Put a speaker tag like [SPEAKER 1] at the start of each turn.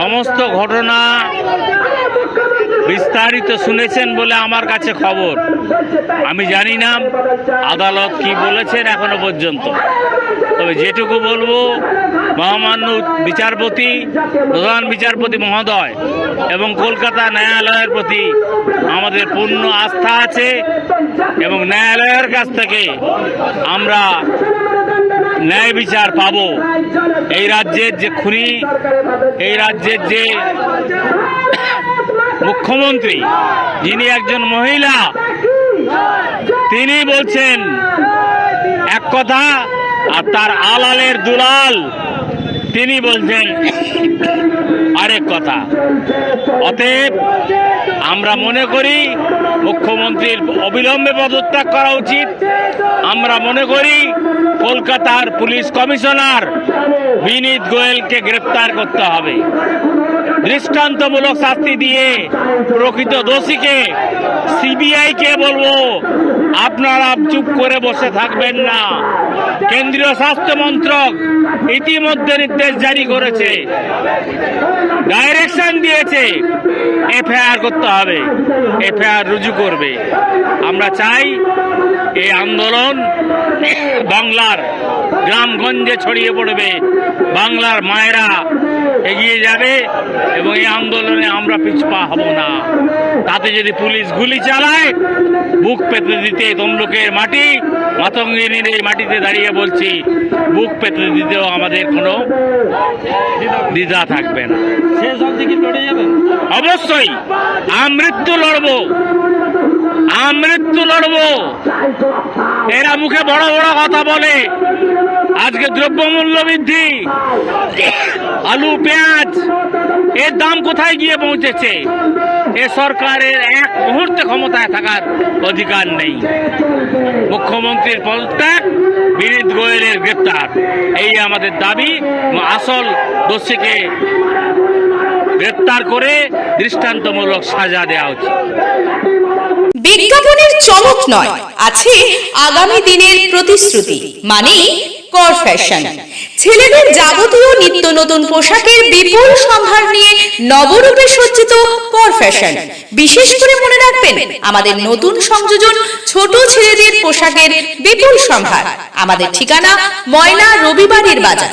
[SPEAKER 1] সমস্ত ঘটনা বিস্তারিত শুনেছেন বলে আমার কাছে খবর। আমি জানি না আদালত কি বলেছেন এখনও পর্যন্ত। তবে যেটুকু বলব, মহামান্য বিচারপতি, প্রধান বিচারপতি মহোদয় এবং কলকাতা ন্যায়ালয়ের প্রতি আমাদের পূর্ণ আস্থা আছে এবং ন্যায়ালয়ের কাছ থেকে আমরা ন্যায় বিচার পাবো। এই রাজ্যের যে খুনি, এই রাজ্যের যে মুখ্যমন্ত্রী, যিনি একজন মহিলা, তিনি বলছেন, এক কথা, আর তার আলালের দুলাল, তিনি বলছেন, আরেক কথা। অতএব আমরা মনে করি মুখ্যমন্ত্রীর অবিলম্বে পদত্যাগ করা উচিত। আমরা মনে করি কলকাতার পুলিশ কমিশনার বিনীত গোয়েলকে গ্রেপ্তার করতে হবে। দৃষ্টান্তমূলক শাস্তি দিয়ে প্রকৃত দোষীকে, সিবিআইকে বলব, আপনারা চুপ করে বসে থাকবেন না। কেন্দ্রীয় স্বাস্থ্য মন্ত্রক ইতিমধ্যে নির্দেশ জারি করেছে। ডাইরেকশন দিয়েছে। এফআইআর করতে হবে। এফআইআর রুজু করবে। আমরা চাই এই আন্দোলন বাংলার গ্রামগঞ্জে ছড়িয়ে পড়বে। বাংলার মায়েরা এগিয়ে যাবে এবং এই আন্দোলনে আমরা পিছপা হব না। তাতে যদি পুলিশ গুলি চালায়, বুক পেতে দিতে তমলুকের মাটি, মাতঙ্গিনীর এই মাটিতে দাঁড়িয়ে বলছি, বুক পেতে দিতেও আমাদের কোনো দ্বিধা থাকবে না। অবশ্যই। আমৃত্যু লড়বো। আমৃত্যু লড়বো। এরা মুখে বড় বড় কথা বলে। আজকে দ্রব্যমূল্য বৃদ্ধি। আলু, পেঁয়াজ, এর দাম কোথায় গিয়ে পৌঁছেছে? এ সরকারের এক মুহূর্তে ক্ষমতায় থাকার অধিকার নেই। মুখ্যমন্ত্রীর পদত্যাগ, বিনীত গোয়েলের গ্রেপ্তার। এই আমাদের দাবি। আসল দোষীকে গ্রেপ্তার করে দৃষ্টান্তমূলক সাজা দেওয়া উচিত
[SPEAKER 2] বিজ্ঞাপনের চমক নয়, আছে আগামী দিনের প্রতিশ্রুতি মানে কর ফ্যাশন ছেলেদের যাবতীয় নিত্য নতুন পোশাকের বিপুল সম্ভার নিয়ে নবরূপে সজ্জিত কর ফ্যাশন বিশেষ করে মনে রাখবেন, আমাদের নতুন সংযোজন ছোট ছেলেদের পোশাকের বিপুল সম্ভার। আমাদের ঠিকানা ময়না রবিবারের বাজার।